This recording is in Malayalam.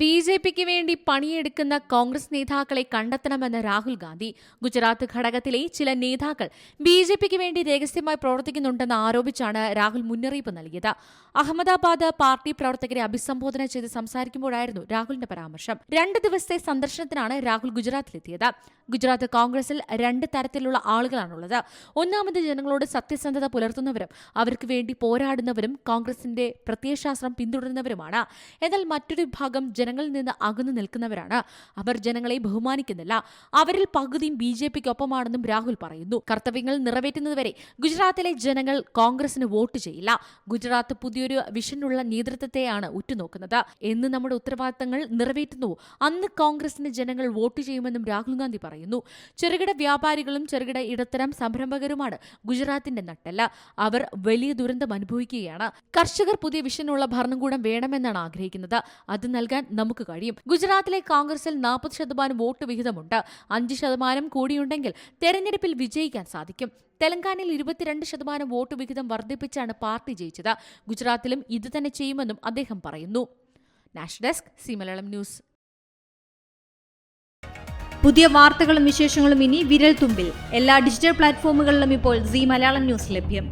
ബി ജെ പിക്ക് വേണ്ടി പണിയെടുക്കുന്ന കോൺഗ്രസ് നേതാക്കളെ കണ്ടെത്തണമെന്ന് രാഹുൽ ഗാന്ധി. ഗുജറാത്ത് ഘടകത്തിലെ ചില നേതാക്കൾ ബി ജെ പിക്ക് വേണ്ടി രഹസ്യമായി പ്രവർത്തിക്കുന്നുണ്ടെന്ന് ആരോപിച്ചാണ് രാഹുൽ മുന്നറിയിപ്പ് നൽകിയത്. അഹമ്മദാബാദ് പാർട്ടി പ്രവർത്തകരെ അഭിസംബോധന ചെയ്ത് സംസാരിക്കുമ്പോഴായിരുന്നു രാഹുലിന്റെ പരാമർശം. രണ്ട് ദിവസത്തെ സന്ദർശനത്തിനാണ് രാഹുൽ ഗുജറാത്തിലെത്തിയത്. ഗുജറാത്ത് കോൺഗ്രസിൽ രണ്ട് തരത്തിലുള്ള ആളുകളാണുള്ളത്. ഒന്നാമത് ജനങ്ങളോട് സത്യസന്ധത പുലർത്തുന്നവരും അവർക്ക് വേണ്ടി പോരാടുന്നവരും കോൺഗ്രസിന്റെ പ്രത്യയശാസ്ത്രം പിന്തുടരുന്നവരുമാണ്. എന്നാൽ മറ്റൊരു വിഭാഗം ജനങ്ങളിൽ നിന്ന് അകന്നു നിൽക്കുന്നവരാണ്. അവർ ജനങ്ങളെ ബഹുമാനിക്കുന്നില്ല. അവരിൽ പകുതിയും ബി ജെ പിക്കൊപ്പമാണെന്നും രാഹുൽ പറയുന്നു. കർത്തവ്യങ്ങൾ നിറവേറ്റുന്നതുവരെ ഗുജറാത്തിലെ ജനങ്ങൾ കോൺഗ്രസിന് വോട്ട് ചെയ്യില്ല. ഗുജറാത്ത് പുതിയൊരു വിഷനുള്ള നേതൃത്വത്തെയാണ് ഉറ്റുനോക്കുന്നത്. എന്ന് നമ്മുടെ ഉത്തരവാദിത്തങ്ങൾ നിറവേറ്റുന്നു. അന്ന് കോൺഗ്രസിന് ജനങ്ങൾ വോട്ട് ചെയ്യുമെന്നും രാഹുൽ ഗാന്ധി പറയുന്നു. ചെറുകിട വ്യാപാരികളും ചെറുകിട ഇടത്തരം സംരംഭകരുമാണ് ഗുജറാത്തിന്റെ നട്ടല്ല. അവർ വലിയ ദുരന്തം അനുഭവിക്കുകയാണ്. കർഷകർ പുതിയ വിഷനുള്ള ഭരണകൂടം വേണമെന്നാണ് ആഗ്രഹിക്കുന്നത്. അത് നൽകാൻ നമുക്ക് കഴിയും. ഗുജറാത്തിലെ കോൺഗ്രസിൽ നാൽപ്പത് ശതമാനം വോട്ട് വിഹിതമുണ്ട്. അഞ്ച് ശതമാനം കൂടിയുണ്ടെങ്കിൽ തെരഞ്ഞെടുപ്പിൽ വിജയിക്കാൻ സാധിക്കും. തെലങ്കാനയിൽ ഇരുപത്തിരണ്ട് ശതമാനം വോട്ട് വിഹിതം വർദ്ധിപ്പിച്ചാണ് പാർട്ടി ജയിച്ചത്. ഗുജറാത്തിലും ഇത് തന്നെ ചെയ്യുമെന്നും അദ്ദേഹം പറയുന്നു. National desk C Malayalam news. പുതിയ വാർത്തകളും വിശേഷങ്ങളും ഇനി വിരൽ തുമ്പിൽ എല്ലാ ഡിജിറ്റൽ പ്ലാറ്റ്ഫോമുകളിലും ഇപ്പോൾ സി മലയാളം ന്യൂസ് ലഭ്യം.